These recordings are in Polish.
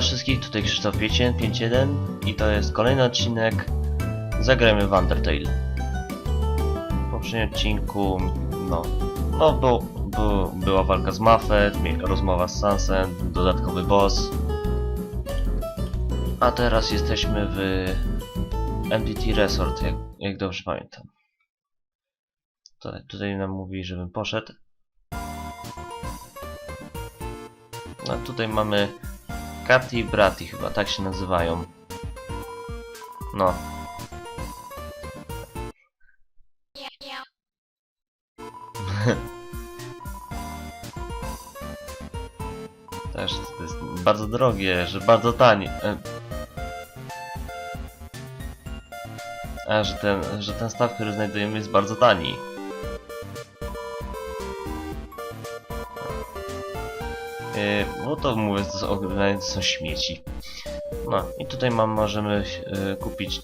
Wszystkich, tutaj Krzysztof 51 i to jest kolejny odcinek Zagrajmy w Undertale. W poprzednim odcinku, no, no był, był, była walka z Muffet, rozmowa z Sunset, dodatkowy boss. A teraz jesteśmy w MDT Resort, jak, jak dobrze pamiętam. Tutaj, tutaj nam mówi, żebym poszedł. No tutaj mamy Katy i Brati chyba, tak się nazywają. No. Też to jest bardzo drogie, że bardzo tanie. E. A, że ten, że ten staw, który znajdujemy jest bardzo tani. Yy, to mówię, to są, to są śmieci. No i tutaj mam, możemy yy, kupić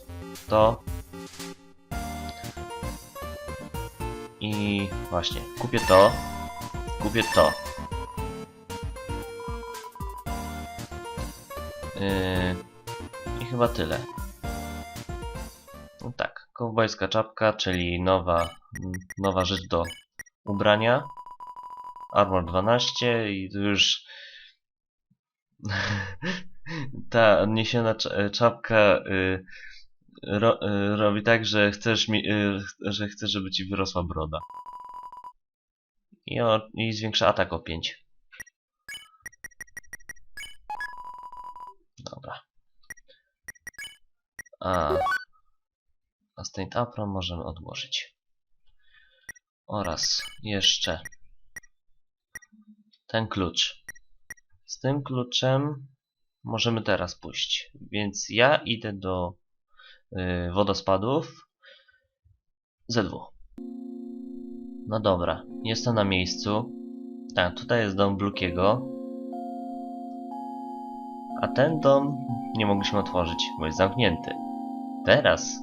to. I właśnie, kupię to. Kupię to. Yy, I chyba tyle. No tak, kowbojska czapka, czyli nowa, nowa rzecz do ubrania. Armor 12 i tu już ta odniesiona cza- czapka y, ro, y, robi tak, że chcesz mi, y, że chcesz, żeby ci wyrosła broda. I, I zwiększa atak o 5. Dobra. A, a Stained Apron możemy odłożyć. Oraz jeszcze ten klucz. Z tym kluczem możemy teraz pójść. Więc ja idę do y, wodospadów ZW. No dobra, jestem na miejscu. Tak, tutaj jest dom Blukiego. A ten dom nie mogliśmy otworzyć, bo jest zamknięty. Teraz,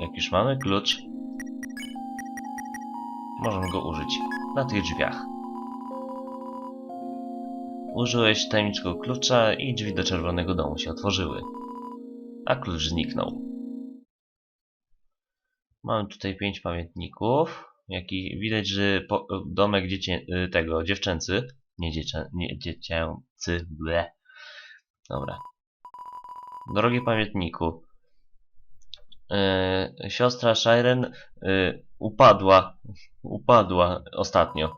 jak już mamy klucz, możemy go użyć na tych drzwiach. Użyłeś tajemniczego klucza i drzwi do czerwonego domu się otworzyły. A klucz zniknął. Mamy tutaj pięć pamiętników. Jaki widać, że po, domek dziecię, y, tego dziewczęcy. Nie, dziecię, nie dziecięcy. Ble. Dobra. Drogi pamiętniku. Yy, siostra Shiren yy, upadła. Upadła ostatnio.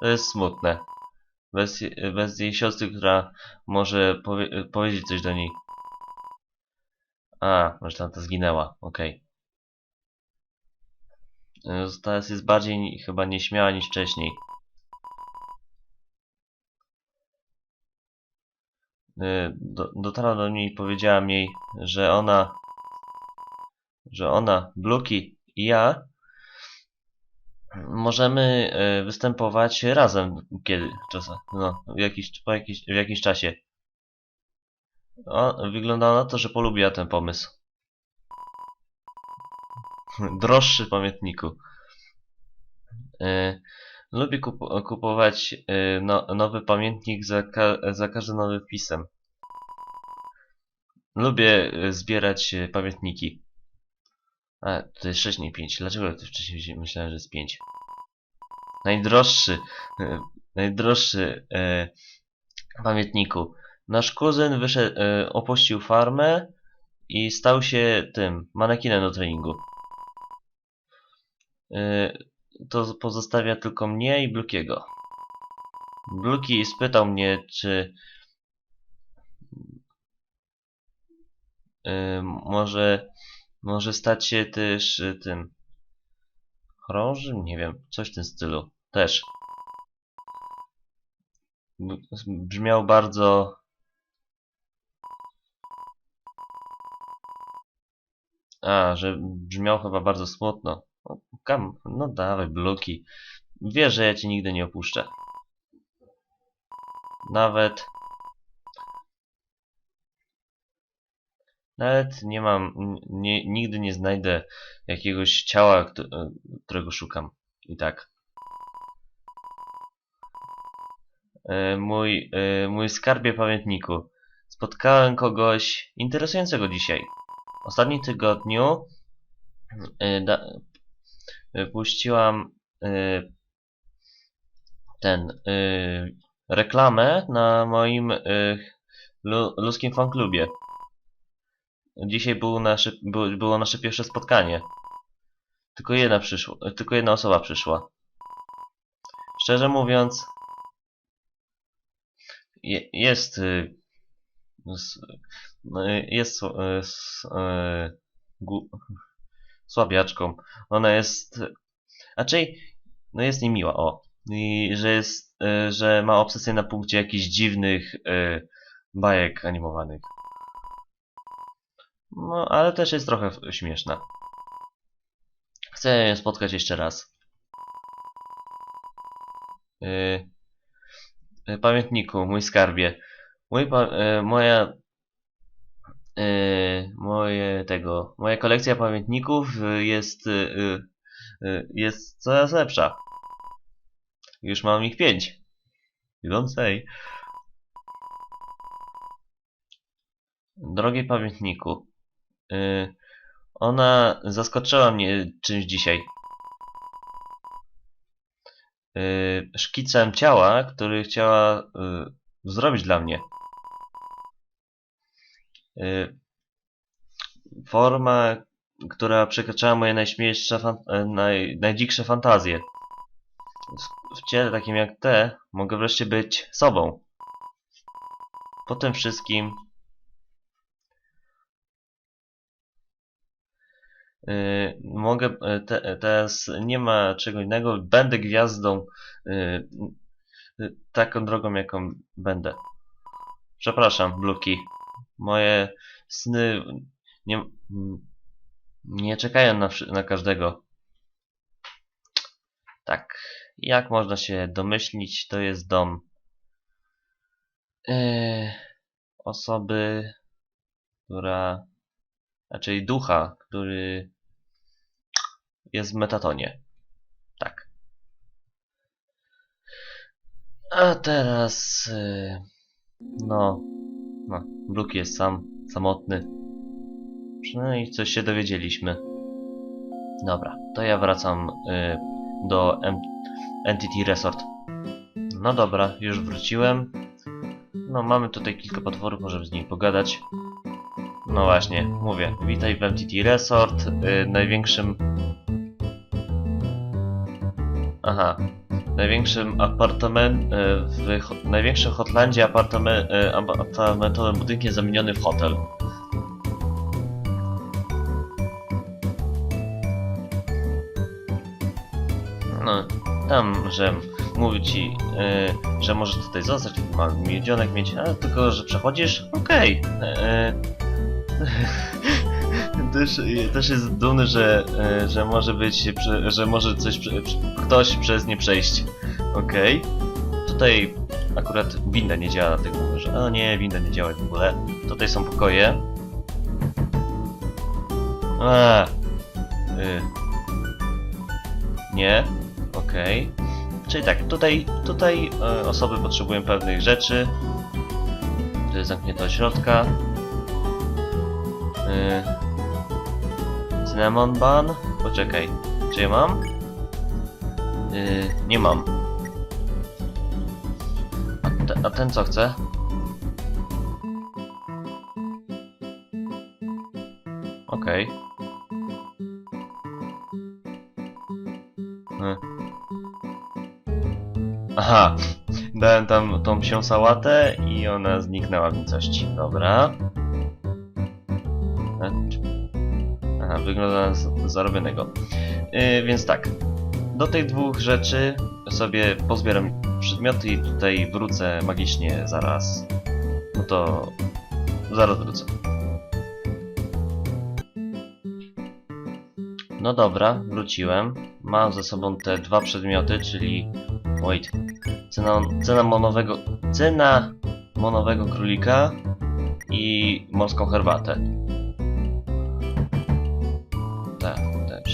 To jest smutne bez, bez jej siostry, która może powie, powiedzieć coś do niej. A, może tam to zginęła, okej. Okay. Teraz jest bardziej chyba nieśmiała niż wcześniej. Y, Do, dotarła do mnie i powiedziała jej, że ona, że ona, Bluki i ja możemy e, występować razem kiedy czasem, no, w jakiś, po jakiś, w jakimś czasie. O, wygląda na to, że polubiła ten pomysł. Droższy pamiętniku. E, lubię kup kupować e, no, nowy pamiętnik za, ka za każdym nowym wpisem. Lubię zbierać pamiętniki. A, to jest 6, nie 5. Dlaczego to wcześniej myślałem, że jest 5? Najdroższy, e, najdroższy e, pamiętniku. Nasz kuzyn wyszedł, e, opuścił farmę i stał się tym, manekinem do treningu. E, to pozostawia tylko mnie i Blukiego. Bluki spytał mnie, czy e, może może stać się też y, tym chorążym? Nie wiem, coś w tym stylu. Też. Brzmiał bardzo... A, że brzmiał chyba bardzo smutno. No, Kam, no dawaj, Bluki. Wiesz, że ja cię nigdy nie opuszczę. Nawet... Nawet nie mam, nie, nigdy nie znajdę jakiegoś ciała, e, którego szukam. I tak. E, Mój, e, mój skarbie pamiętniku. spotkałem kogoś interesującego dzisiaj. W ostatnim tygodniu da, puściłam ten reklamę na moim lu, ludzkim fanklubie. Dzisiaj był nasze, było, było nasze pierwsze spotkanie. Tylko jedna tylko jedna osoba przyszła. Szczerze mówiąc, je, jest y, s- y, jest s- y, gu- słabiaczką. Ona jest raczej no jest niemiła, o. I że jest, że ma obsesję na punkcie jakichś dziwnych bajek animowanych. No, ale też jest trochę śmieszna. Chcę ją spotkać jeszcze raz. Yy, yy, pamiętniku, mój skarbie. Mój pa, yy, moja yy, moje tego, moja kolekcja pamiętników jest yy, yy, jest coraz lepsza. Już mam ich pięć. You don't say. Drogi pamiętniku, ona zaskoczyła mnie czymś dzisiaj. Yy, szkicem ciała, który chciała yy, zrobić dla mnie. Forma, która przekraczała moje najśmielsze, fan, e, naj, najdziksze fantazje. W ciele takim jak te mogę wreszcie być sobą. Po tym wszystkim mogę yy, te, teraz nie ma czego innego, będę gwiazdą yy, taką drogą jaką będę. Przepraszam, Bluki. Moje sny nie, nie czekają na, na każdego. Tak, jak można się domyślić, to jest dom yy, osoby, która, raczej ducha, który jest w metatonie. Tak. A teraz, yy, no, no, Brooke jest sam, samotny. Przynajmniej coś się dowiedzieliśmy. Dobra, to ja wracam y, do M Entity Resort. No dobra, już wróciłem. No, mamy tutaj kilka potworów, możemy z nimi pogadać. No właśnie, mówię, witaj w MTT Resort, y, największym... Aha, największym apartament... Y, w ho największym Hotlandzie apartament, y, apartamentowym budynkiem zamieniony w hotel. No, tam, że mówi ci, y, że możesz tutaj zostać, ma milionek mieć, a tylko, że przechodzisz, okej. y, też, też jest dumny, że, y, że może być, że może coś, ktoś przez nie przejść. Okej. Tutaj akurat winda nie działa, dlatego mówię, że o nie, winda nie działa w ogóle. Tutaj są pokoje. A, y, nie, okej. Czyli tak, tutaj, tutaj e, osoby potrzebują pewnych rzeczy. To jest zamknięte od środka. E, cinnamon bun. Poczekaj, czy mam? E, nie mam. A, te, a ten co chce? Okej. E. Aha, dałem tam tą psią sałatę i ona zniknęła w nicości. Dobra. Wygląda na zarobionego. Yy, więc tak, do tych dwóch rzeczy sobie pozbieram przedmioty i tutaj wrócę magicznie zaraz. No to zaraz wrócę. No dobra, wróciłem. Mam ze sobą te dwa przedmioty, czyli... Wait. Cena, cena monowego... Cena monowego królika i morską herbatę.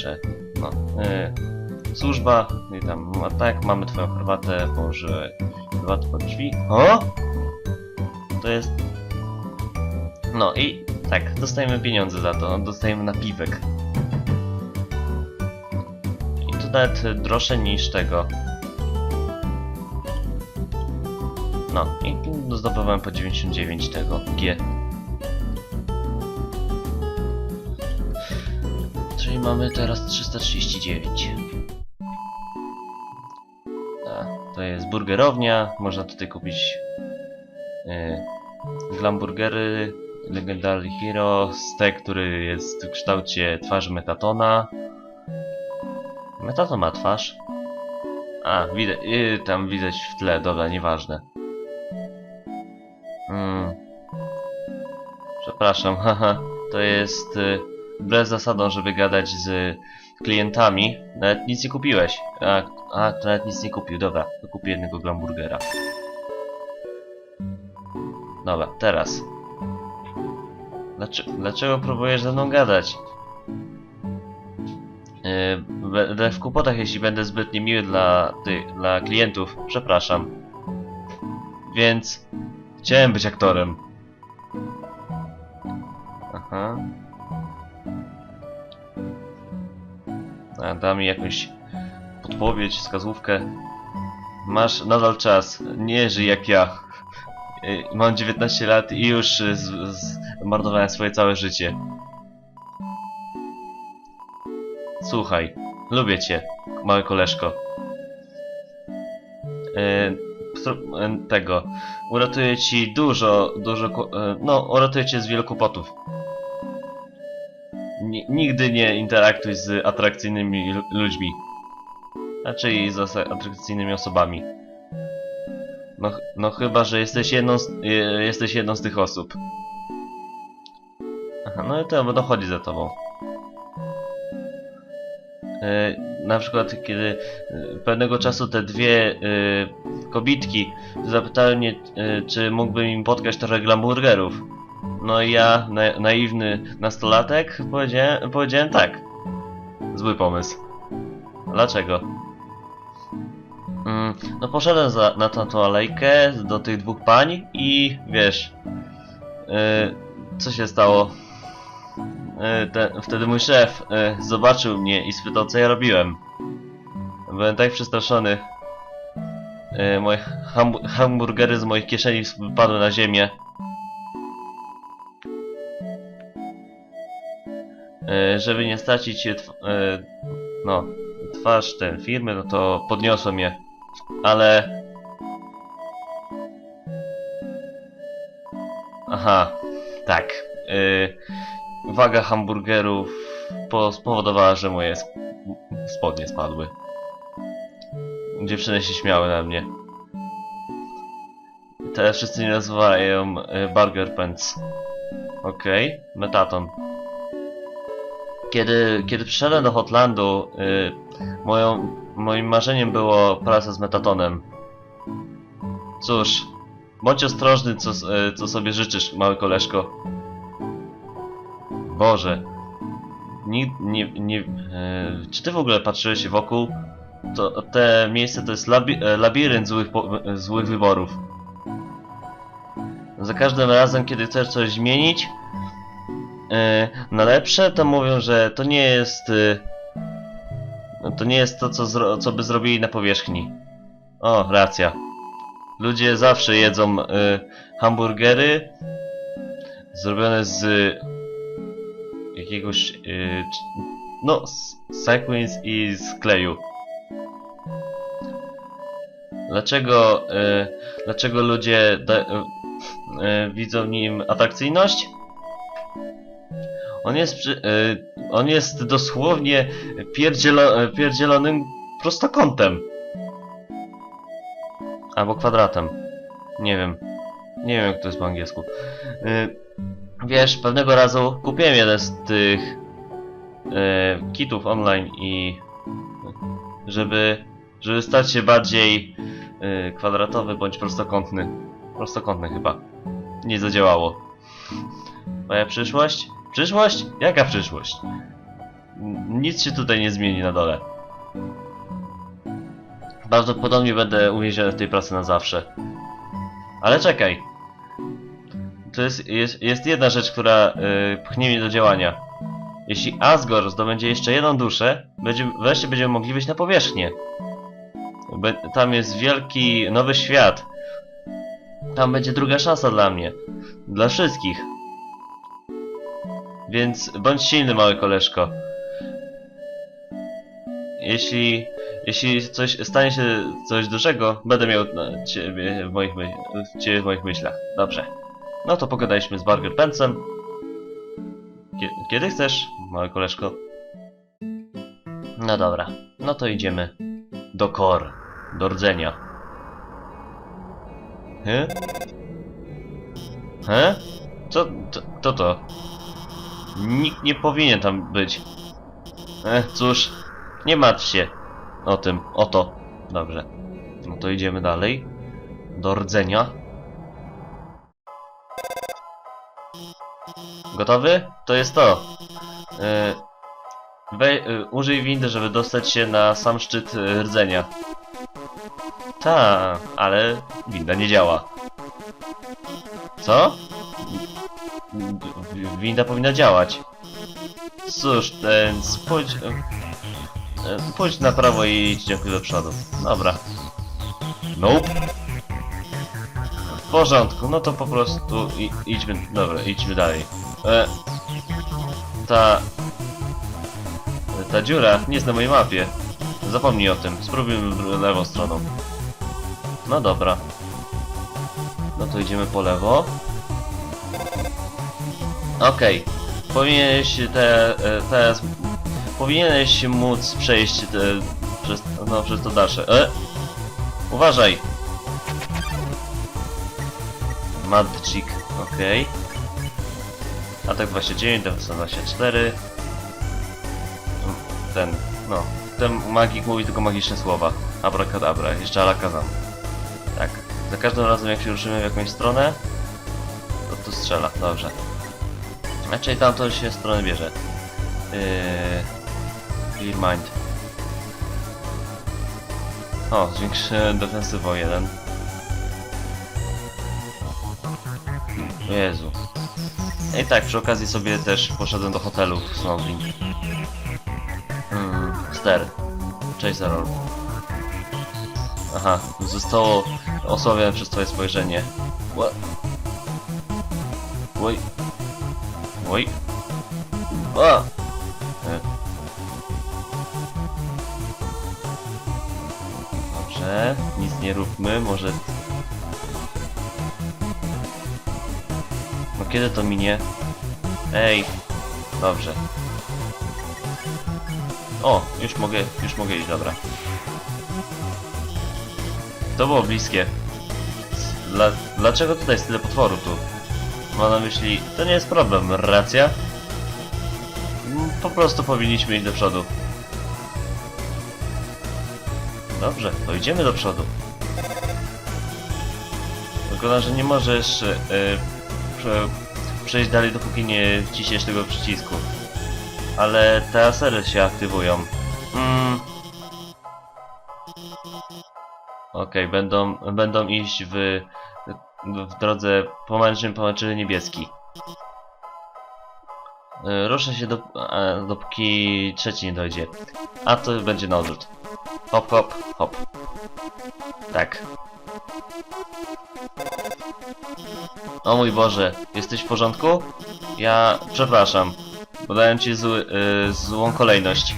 Także... No. Yy, służba i tam... A tak, mamy twoją herbatę, może... Herbatę pod drzwi. O! To jest... No i tak, dostajemy pieniądze za to, dostajemy napiwek. I to nawet droższe niż tego. No i zdobywałem po 99 tego G. mamy teraz 339. A, to jest burgerownia, można tutaj kupić yy, glamburgery, Legendary Hero, stek, który jest w kształcie twarzy Metatona. Metaton ma twarz. A, widać, yy, tam widać w tle, dobra, nieważne. Mm. Przepraszam, haha, to jest yy, wbrew zasadą, żeby gadać z klientami. Nawet nic nie kupiłeś. A, a to nawet nic nie kupił, dobra, to kupię jednego glamburgera. Dobra, teraz. Dlaczego, dlaczego próbujesz ze mną gadać? Yy, będę w kłopotach, jeśli będę zbyt niemiły dla tych, dla klientów. Przepraszam. Więc chciałem być aktorem. Aha. Da mi jakąś podpowiedź, wskazówkę. Masz nadal czas. Nie żyj jak ja. Yy, Mam 19 lat i już y, zmarnowałem swoje całe życie. Słuchaj, lubię cię, mały koleżko. E, tego. Uratuję ci dużo, dużo. no, uratuję cię z wielu kłopotów. Ni- nigdy nie interaktuj z atrakcyjnymi lu- ludźmi. Raczej z atrakcyjnymi osobami. No, no chyba, że jesteś jedną z, jesteś jedną z tych osób. Aha, no i to będą chodzić za tobą. E, na przykład, kiedy e, pewnego czasu te dwie e, kobitki zapytały mnie, e, czy mógłbym im podkać trochę glamburgerów. No i ja, na, naiwny nastolatek, powiedziałem, powiedziałem tak. Zły pomysł. Dlaczego? Mm, no poszedłem za, na tamtą alejkę do tych dwóch pań i wiesz, e, co się stało? E, te, wtedy mój szef e, zobaczył mnie i spytał, co ja robiłem. Byłem tak przestraszony. E, moje hambu- hamburgery z moich kieszeni wypadły na ziemię. Żeby nie stracić e, e, no, twarz tej firmy, no to podniosłem je. Ale... Aha, tak. E, waga hamburgerów po- spowodowała, że moje sp- spodnie spadły. Dziewczyny się śmiały na mnie. Teraz wszyscy mnie nazywają e, Burger Pants. Okej, Metaton. Kiedy, kiedy przyszedłem do Hotlandu, y, moją, moim marzeniem było praca z Metatonem. Cóż, bądź ostrożny, co, y, co sobie życzysz, mały koleżko. Boże. Nie, nie, nie, e, czy ty w ogóle patrzyłeś się wokół? To, te miejsce to jest labi, e, labirynt złych, złych wyborów. Za każdym razem, kiedy chcesz coś zmienić na lepsze, to mówią, że to nie jest e, no to nie jest to, co, co by zrobili na powierzchni. O, racja. Ludzie zawsze jedzą e, hamburgery zrobione z jakiegoś e, no, z sequins i z kleju. Dlaczego, e, dlaczego ludzie da, e, e, widzą w nim atrakcyjność? On jest, przy, e, on jest dosłownie pierdzielo, e, pierdzielonym prostokątem. Albo kwadratem. Nie wiem. Nie wiem jak to jest po angielsku. E, wiesz, pewnego razu kupiłem jeden z tych kitów online i żeby, żeby stać się bardziej kwadratowy bądź prostokątny. Prostokątny chyba. Nie zadziałało. Moja przyszłość? Przyszłość? Jaka przyszłość? Nic się tutaj nie zmieni na dole. Prawdopodobnie będę uwięziony w tej pracy na zawsze. Ale czekaj. to jest, jest, jest jedna rzecz, która y, pchnie mnie do działania. Jeśli Asgore zdobędzie jeszcze jedną duszę, będzie, wreszcie będziemy mogli wyjść na powierzchnię. Be, tam jest wielki, nowy świat. Tam będzie druga szansa dla mnie. Dla wszystkich. Więc bądź silny, mały koleżko. Jeśli, jeśli coś stanie się coś dużego, będę miał na ciebie w moich, ciebie w moich myślach. Dobrze. No to pogadaliśmy z Barger Pencem. Kie- Kiedy chcesz, mały koleżko? No dobra, no to idziemy do Kor, do rdzenia. He? He? Co to to? Nikt nie powinien tam być. Ech, cóż, nie martw się o tym, o to. Dobrze. No to idziemy dalej. Do rdzenia. Gotowy? To jest to. Yy, wej, yy, użyj windy, żeby dostać się na sam szczyt yy, rdzenia. Ta, ale winda nie działa. Co? Winda powinna działać. Cóż, ten e, Pójdź na prawo i idź dziękuję do przodu. Dobra. Nope. W porządku, no to po prostu i, idźmy, dobra, idźmy dalej. E, ta... Ta dziura nie jest na mojej mapie. Zapomnij o tym, spróbujmy lewą stroną. No dobra. No to idziemy po lewo. Okej. Powinieneś te, e, teraz... Powinieneś móc przejść te, przez, no, przez to dalsze. E! Uważaj! Magic, okej. Atak 29, defensa 24. Ten, no. Ten magik mówi tylko magiczne słowa. Abracadabra, jeszcze alakazam. Tak. Za każdym razem jak się ruszymy w jakąś stronę, to tu strzela, dobrze. Raczej tamto się stronę bierze. Yy... Clear mind. O, zwiększę defensywę o jeden. Jezu. I tak, przy okazji sobie też poszedłem do hotelu w Snowding. Hmm, ster. Cześć, Zarol. Aha, zostało osłabione przez twoje spojrzenie. What? Oj. Oj. A! Dobrze, nic nie róbmy, może... No kiedy to minie? Ej! Dobrze. O, już mogę, już mogę iść, dobra. To było bliskie. Dla, dlaczego tutaj jest tyle potworu tu? Ma na myśli, to nie jest problem, racja? Mm, Po prostu powinniśmy iść do przodu. Dobrze, to idziemy do przodu. Wygląda, że nie możesz e, prze, przejść dalej, dopóki nie wciśniesz tego przycisku. Ale te asery się aktywują. Mm. Okej, będą, będą iść w, w drodze pomarańczy, pomarańczy niebieski. E, Ruszę się do, dopóki trzeci nie dojdzie. A to będzie na odwrót. Hop, hop, hop. Tak. O mój Boże, jesteś w porządku? Ja przepraszam, bo dałem ci zły, y, złą kolejność.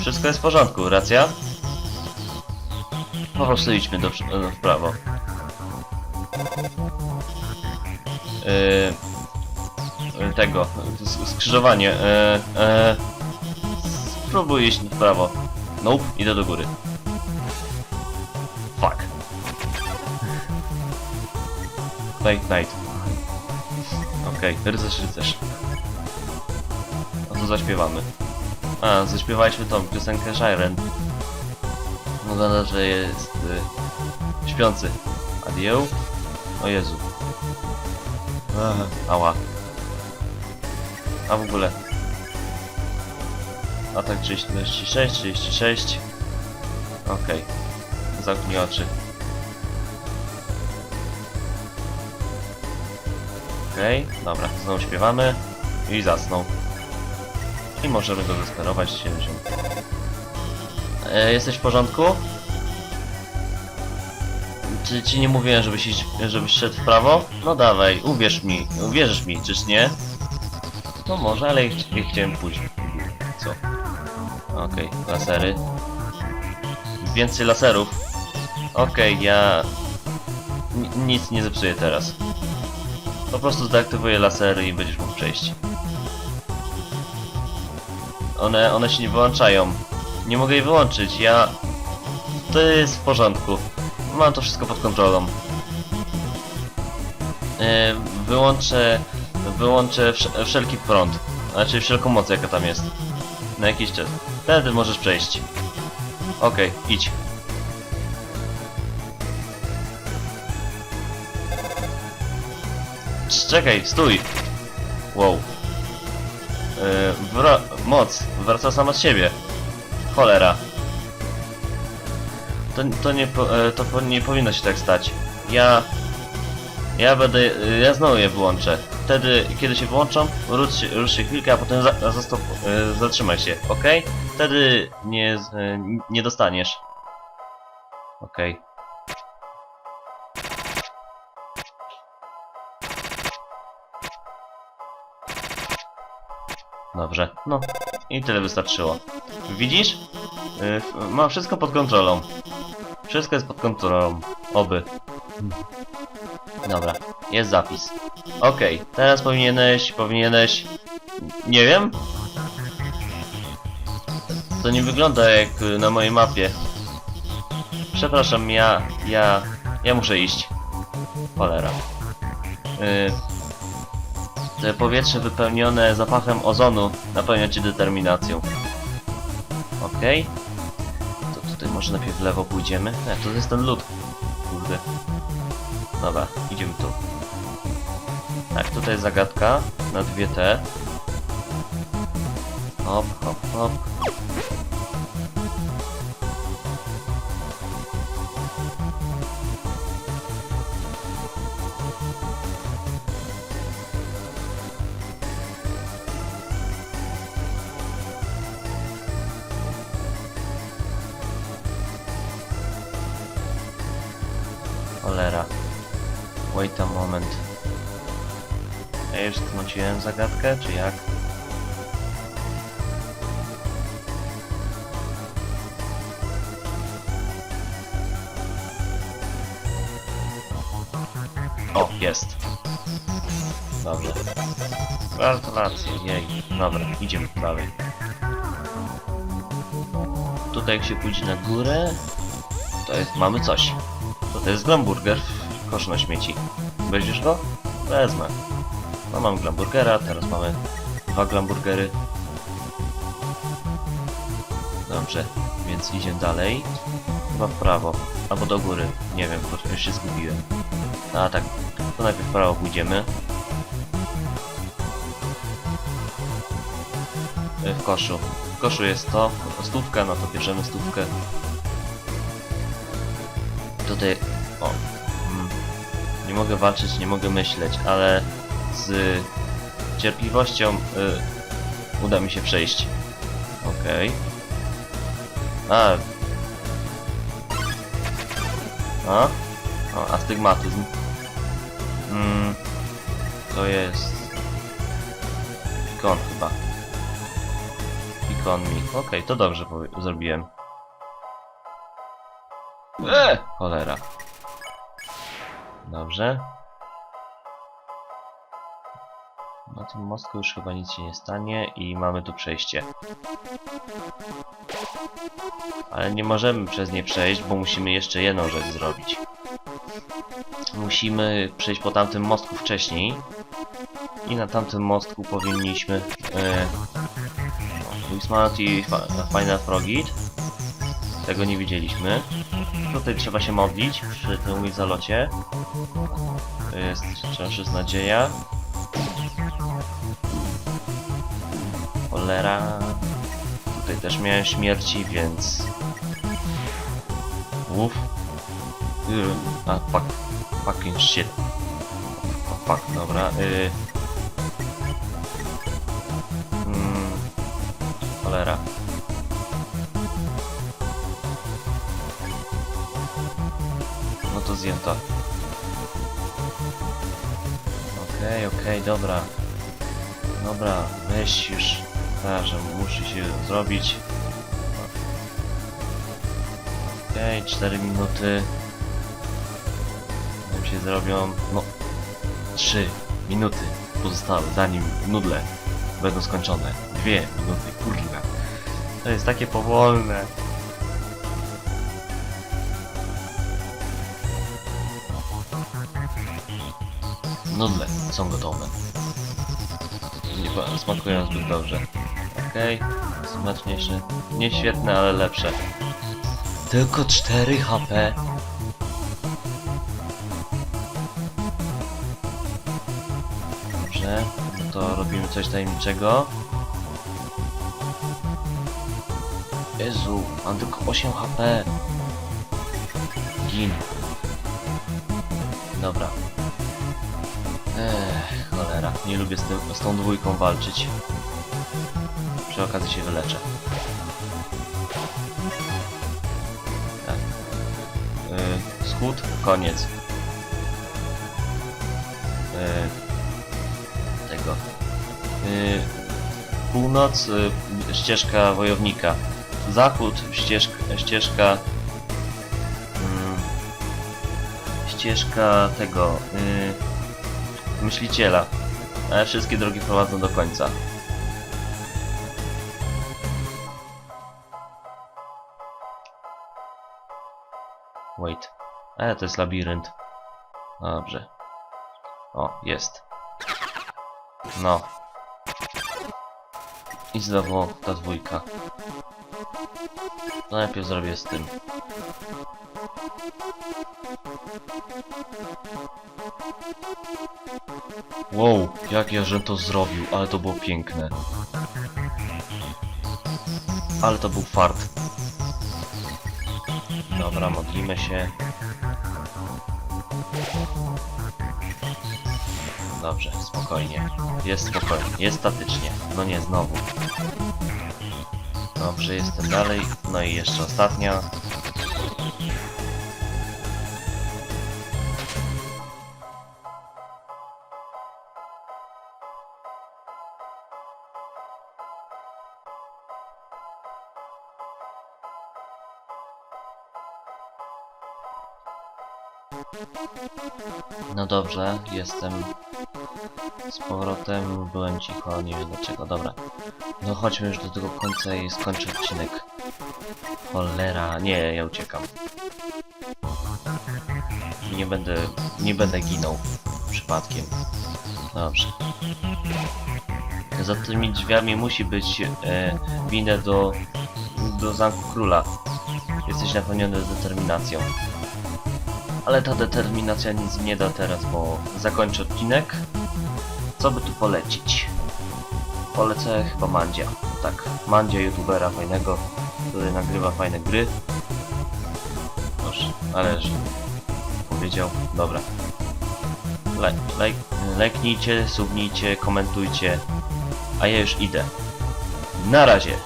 Wszystko jest w porządku, racja? Po prostu idźmy do, y, w prawo. Y, y, tego, skrzyżowanie. Y, y, spróbuj iść w prawo. Nope, idę do góry. Fuck. Night, night. Okej, okay, rycerz, rycerz. A to zaśpiewamy. A, zaśpiewaliśmy tą piosenkę Shiren. Wygląda, że jest y, śpiący. Adieu? O Jezu. Aha, ała. A w ogóle. Atak 36, 36. Okej. Zamknij oczy. Okej, dobra, znowu śpiewamy i zasnął. I możemy go zesperować się wziąć. E, jesteś w porządku? Czy ci nie mówiłem, żebyś, żebyś szedł w prawo? No dawaj, uwierz mi, uwierzysz mi, czyż nie? No może, ale ch ch chciałem pójść. Co? Okej, lasery. Więcej laserów. Okej, ja... Ni- nic nie zepsuję teraz. Po prostu zdeaktywuję lasery i będziesz mógł przejść. One, one się nie wyłączają. Nie mogę jej wyłączyć, ja... To jest w porządku. Mam to wszystko pod kontrolą. E, wyłączę... Wyłączę wsz wszelki prąd. Znaczy wszelką moc jaka tam jest. Na jakiś czas. Wtedy możesz przejść. Okej, idź. Cz- Czekaj, stój! Wow. Yy, moc wraca sama z siebie. Cholera. To, to, nie, e, to nie powinno się tak stać. Ja... Ja będę... e, Ja znowu je wyłączę. Wtedy, kiedy się wyłączą, rusz rusz się chwilkę, a potem za, zastop, e, zatrzymaj się, ok? Wtedy nie, nie dostaniesz. Okej. Dobrze, no i tyle wystarczyło. Widzisz? Mam wszystko pod kontrolą. Wszystko jest pod kontrolą. Oby. Dobra, jest zapis. Okej, teraz powinieneś, powinieneś... Nie wiem? To nie wygląda jak na mojej mapie. Przepraszam, ja... ja... ja muszę iść. Cholera. Yy, te powietrze wypełnione zapachem ozonu napełnia cię determinacją. Okej. Tutaj może najpierw w lewo pójdziemy. Nie, to jest ten lód. Kurde. Dobra, idziemy tu. Tak, tutaj jest zagadka na dwie T. Hop, hop, hop. Wait a moment. Ja już sknociłem zagadkę, czy jak? O, jest. Dobrze. Gratulacje, jej. Dobra, idziemy dalej. Tutaj jak się pójdzie na górę, to jest, mamy coś. To, to jest glamburger w koszu na śmieci. Weźmiesz go? Wezmę. No mam glamburgera, teraz mamy dwa glamburgery. Dobrze, więc idziemy dalej. Chyba w prawo, albo do góry. Nie wiem, bo się zgubiłem. A tak, to najpierw w prawo pójdziemy. Y, W koszu. W koszu jest to, stówka, no to bierzemy stówkę. Tutaj, o, mogę walczyć, nie mogę myśleć, ale z cierpliwością y, uda mi się przejść. Okej. A. A? O, astygmatyzm. Mm, to jest... Pikon chyba. Pikon mi. Okej, to dobrze zrobiłem. E, cholera. Dobrze. Na tym mostku już chyba nic się nie stanie i mamy tu przejście. Ale nie możemy przez nie przejść, bo musimy jeszcze jedną rzecz zrobić. Musimy przejść po tamtym mostku wcześniej. I na tamtym mostku powinniśmy... E, Wismart i Fa- Final Frogit. Tego nie widzieliśmy. Tutaj trzeba się modlić przy tym zalocie. To jest wciąż jest nadzieja. Cholera. Tutaj też miałem śmierci, więc... Uff. Yy, A, fuck. Fucking shit. fuck, dobra. Y... Mm, cholera. To zjem to. Okej, okej, dobra. Dobra, weź już. Tak, że muszę się zrobić. Okej, 4 minuty. Nam się zrobią. No. 3 minuty pozostałe, zanim nudle będą skończone. 2 minuty, kurwa. To jest takie powolne. Nudle są gotowe. Nie smakują zbyt dobrze. Okej, smaczniejsze. Nie świetne, ale lepsze. Tylko 4 HP. Dobrze, no to robimy coś tajemniczego. Jezu, mam tylko 8 HP. Gin. Dobra. Ech, cholera. Nie lubię z, tym, z tą dwójką walczyć. Przy okazji się wyleczę. Tak. Yy, schód, koniec. Yy, tego. Yy, północ, yy, ścieżka wojownika. Zachód, ścieżka, ścieżka mm, ścieżka tego yy, myśliciela. Ale wszystkie drogi prowadzą do końca. Wait. Ale to jest labirynt. Dobrze. O, jest. No. I znowu ta dwójka. Najpierw zrobię z tym. Wow, jak ja żem to zrobił, ale to było piękne. Ale to był fart. Dobra, modlimy się. Dobrze, spokojnie. Jest spokojnie, jest statycznie. No nie, znowu. Dobrze, jestem dalej. No i jeszcze ostatnia. No dobrze, jestem z powrotem, byłem cicho, nie wiem dlaczego, dobra. No chodźmy już do tego końca i skończę odcinek. Cholera, nie, ja uciekam. Nie będę, nie będę ginął przypadkiem. Dobrze. Za tymi drzwiami musi być e, do, do Zamku Króla. Jesteś napełniony determinacją. Ale ta determinacja nic nie da teraz, bo zakończę odcinek. Co by tu polecić? Polecę chyba Mandzia. Tak, Mandzia, youtubera fajnego, który nagrywa fajne gry. Proszę, ale że powiedział. Dobra. Le, laj, lajknijcie, subnijcie, komentujcie. A ja już idę. Na razie.